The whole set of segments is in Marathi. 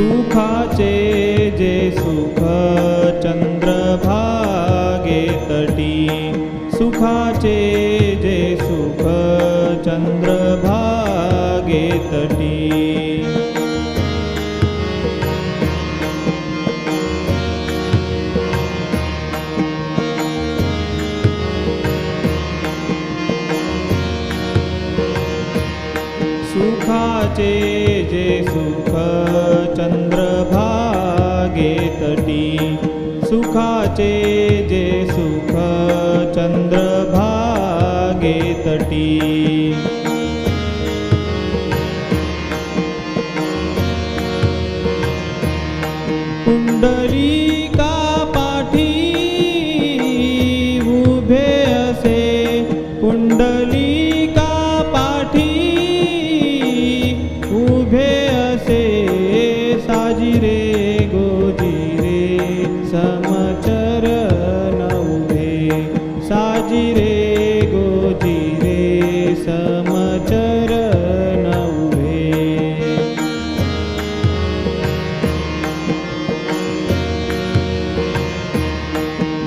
सुखाचे जे सुख चंद्रभागे तटी सुखाचे जे सुख तटी सुखाचे जे सुख चंद्रभागे तटी सुखाचे जे सुख चंद्रभागे तटी. का पाठी उभे असे कुंडली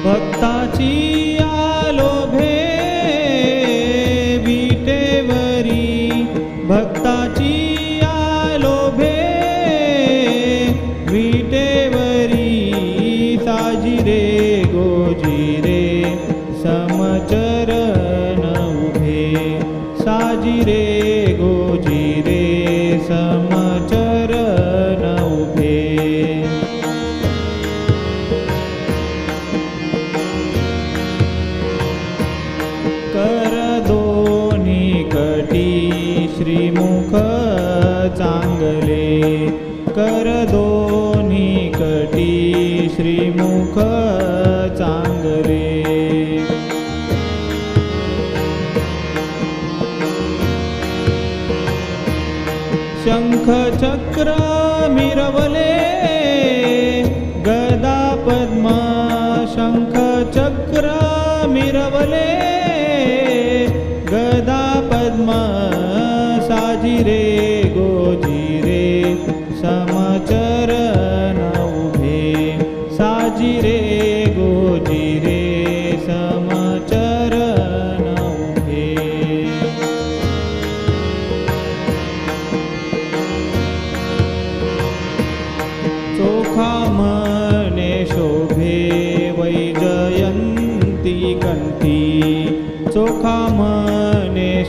भक्ताची आलोभे बीटेवरी भक्ताची आलोभे बीटेवरी साजिरे गोजिरे समचरण कटी श्रीमुख चांगले कर दोन्ही कटी श्रीमुख चांगले शंख चक्र मिरवले गदा पद्म शंख चक्र मिरवले માં સાજી રે.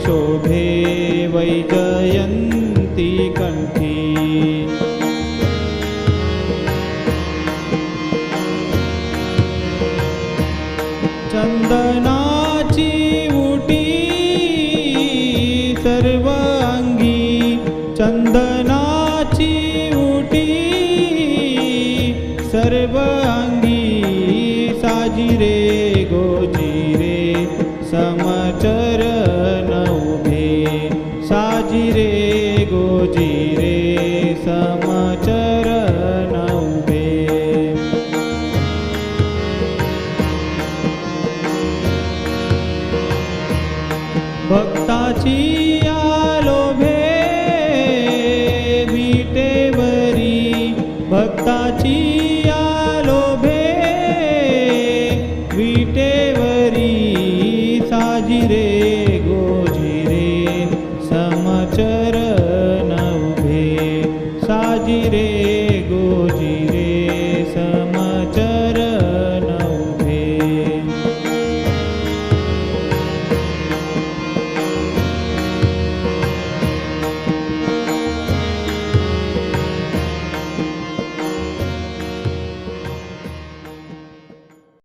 शोभे वैजयन्ती कंठी चंदनाची उटी सर्वाङ्गी चन्दनाची चंदनाची उटी सर्वाङ्गी साजिरे। भक्ताची आलोभे विटेवरी। भक्ताची